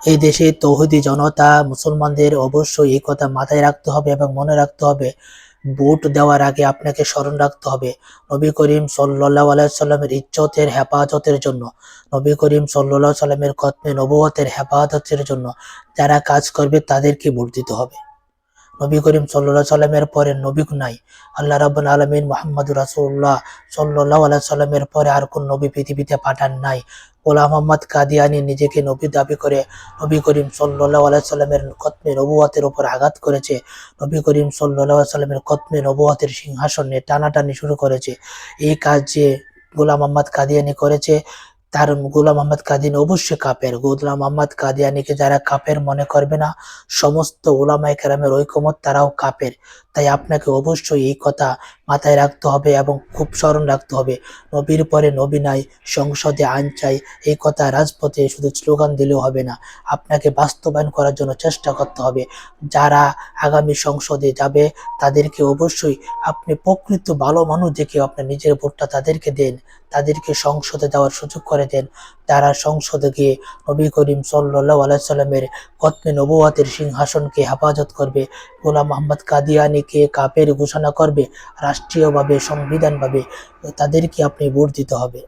এই দেশে তৌহিদি জনতা মুসলমানদের অবশ্যই এই কথা মাথায় রাখতে হবে এবং মনে রাখতে হবে, ভোট দেওয়ার আগে আপনাকে স্মরণ রাখতে হবে। নবী করিম সাল্লাহ আলাইসাল্লামের ইজ্জতের হেফাজতের জন্য, নবী করিম সাল্লাহ সাল্লামের কত্মে নবুয়তের হেফাজতের জন্য যারা কাজ করবে তাদেরকে ভোট দিতে হবে। নবী করিম সাল্লাহ সাল্লামের পরে নবী নাই। আল্লাহ রাব্বুল আলমিন মোহাম্মদ রাসুল্লাহ সাল্লাহ আল্লাহ সাল্লামের পরে আর কোন নবী পৃথিবীতে পাঠান নাই। গোলাম মোহাম্মদ কাদিয়ানি নিজেকে নবী দাবি করে নবী করিম সাল্লাহ আল্লাহ সাল্লামের কত্মে নবুয়াতের উপর আঘাত করেছে। নবী করিম সাল্লাহ সাল্লামের কত্মে নবুয়াতের সিংহাসনে টানাটানি শুরু করেছে। এই কাজ যে গোলাম মোহাম্মদ কাদিয়ানি করেছে তার গোলাম আহমদ কাদিয়ানি অবশ্যই কাপের। গোলাম আহমদ কাদিয়ানিকে যারা কাপের মনে করবে না, সমস্ত ওলামাই কেরামের ঐকমত তারাও কাপের। তাই আপনাকে অবশ্যই এই কথা মাথায় রাখতে হবে এবং খুব স্মরণ রাখতে হবে। নবীর পরে নবী নাই, সংসদে আইন চাই, এই কথা রাজপথে শুধু স্লোগান দিলেও হবে না। আপনাকে বাস্তবায়ন করার জন্য চেষ্টা করতে হবে। যারা আগামী সংসদে যাবে, তাদেরকে অবশ্যই আপনি প্রকৃত ভালো মানুষ দেখে আপনার নিজের ভোটটা তাদেরকে দেন। তাদেরকে সংসদে দেওয়ার সুযোগ করে দেন। তারা সংসদে গিয়ে নবী করিম সাল্লাহ আলাইসাল্লামের কত্মে নবুয়াতের সিংহাসনকে হেফাজত করবে। গোলাম মোহাম্মদ কাদিয়ানিকে কাপের ঘোষণা করবে। রাষ্ট্রীয়ভাবে, সংবিধানভাবে তাদেরকে আপনি ভোট দিতে হবে।